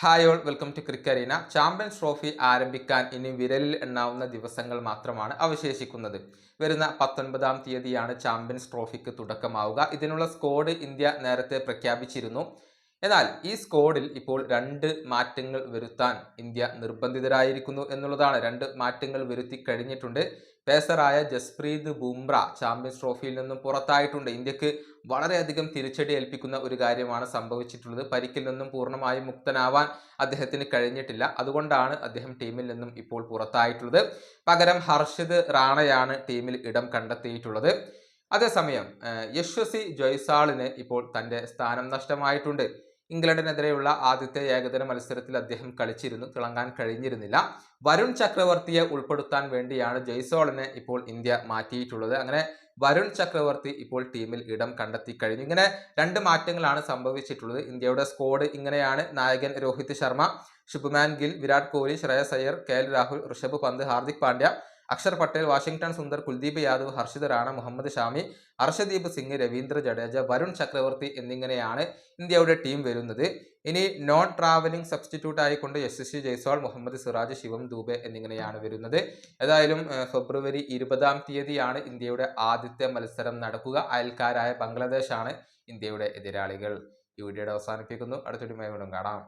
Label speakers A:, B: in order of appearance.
A: Hi all welcome to ക്രിക്കറീന champions trophy ആരംഭിക്കാൻ ഇനി വിരലിൽ എണ്ണാവുന്ന ദിവസങ്ങൾ മാത്രമാണ് അവശേഷിക്കുന്നത്. വരുന്ന പത്തൊൻപതാം തീയതിയാണ് ചാമ്പ്യൻസ് ട്രോഫിക്ക് തുടക്കമാവുക. ഇതിനുള്ള സ്കോഡ് ഇന്ത്യ നേരത്തെ പ്രഖ്യാപിച്ചിരുന്നു. എന്നാൽ ഈ സ്കോഡിൽ ഇപ്പോൾ രണ്ട് മാറ്റങ്ങൾ വരുത്താൻ ഇന്ത്യ നിർബന്ധിതരായിരിക്കുന്നു എന്നുള്ളതാണ്. രണ്ട് മാറ്റങ്ങൾ വരുത്തി കഴിഞ്ഞിട്ടുണ്ട്. പേസറായ ജസ്പ്രീത് ബുംറ ചാമ്പ്യൻസ് ട്രോഫിയിൽ നിന്നും പുറത്തായിട്ടുണ്ട്. ഇന്ത്യയ്ക്ക് വളരെയധികം തിരിച്ചടി ഏൽപ്പിക്കുന്ന ഒരു കാര്യമാണ് സംഭവിച്ചിട്ടുള്ളത്. പരിക്കിൽ നിന്നും പൂർണമായും മുക്തനാവാൻ അദ്ദേഹത്തിന് കഴിഞ്ഞിട്ടില്ല. അതുകൊണ്ടാണ് അദ്ദേഹം ടീമിൽ നിന്നും ഇപ്പോൾ പുറത്തായിട്ടുള്ളത്. പകരം ഹർഷിത് റാണയാണ് ടീമിൽ ഇടം കണ്ടെത്തിയിട്ടുള്ളത്. അതേസമയം യശ്വസി ജയ്സാളിന് ഇപ്പോൾ തന്റെ സ്ഥാനം നഷ്ടമായിട്ടുണ്ട്. ഇംഗ്ലണ്ടിനെതിരെയുള്ള ആദ്യത്തെ ഏകദിന മത്സരത്തിൽ അദ്ദേഹം കളിച്ചിരുന്നു തിളങ്ങാൻ കഴിഞ്ഞിരുന്നില്ല. വരുൺ ചക്രവർത്തിയെ ഉൾപ്പെടുത്താൻ വേണ്ടിയാണ് ജയ്സോളിനെ ഇപ്പോൾ ഇന്ത്യ മാറ്റിയിട്ടുള്ളത്. അങ്ങനെ വരുൺ ചക്രവർത്തി ഇപ്പോൾ ടീമിൽ ഇടം കണ്ടെത്തി കഴിഞ്ഞു. ഇങ്ങനെ രണ്ട് മാറ്റങ്ങളാണ് സംഭവിച്ചിട്ടുള്ളത്. ഇന്ത്യയുടെ സ്ക്വാഡ് ഇങ്ങനെയാണ്. നായകൻ രോഹിത് ശർമ്മ ശുഭ്മാൻ ഗിൽ വിരാട് കോഹ്ലി ശ്രേയസ് അയ്യർ കെ രാഹുൽ ഋഷഭ് പന്ത് ഹാർദിക് പാണ്ഡ്യ. അക്ഷർ പട്ടേൽ വാഷിംഗ്ടൺ സുന്ദർ കുൽദീപ് യാദവ് ഹർഷിത് റാണ മുഹമ്മദ് ഷാമി ഹർഷദീപ് സിംഗ് രവീന്ദ്ര ജഡേജ വരുൺ ചക്രവർത്തി എന്നിങ്ങനെയാണ് ഇന്ത്യയുടെ ടീം വരുന്നത്. ഇനി നോൺ ട്രാവലിംഗ് സബ്സ്റ്റിറ്റ്യൂട്ട് ആയിക്കൊണ്ട് സി ജയ്സ്വാൾ മുഹമ്മദ് സിറാജ് ശിവം ദൂബെ എന്നിങ്ങനെയാണ് വരുന്നത്. ഏതായാലും ഫെബ്രുവരി ഇരുപതാം തീയതിയാണ് ഇന്ത്യയുടെ ആദ്യത്തെ മത്സരം നടക്കുക. അയൽക്കാരായ ബംഗ്ലാദേശാണ് ഇന്ത്യയുടെ എതിരാളികൾ. ഈ വീഡിയോയുടെ അവസാനിപ്പിക്കുന്നു. അടുത്തൊരു വീണ്ടും കാണാം.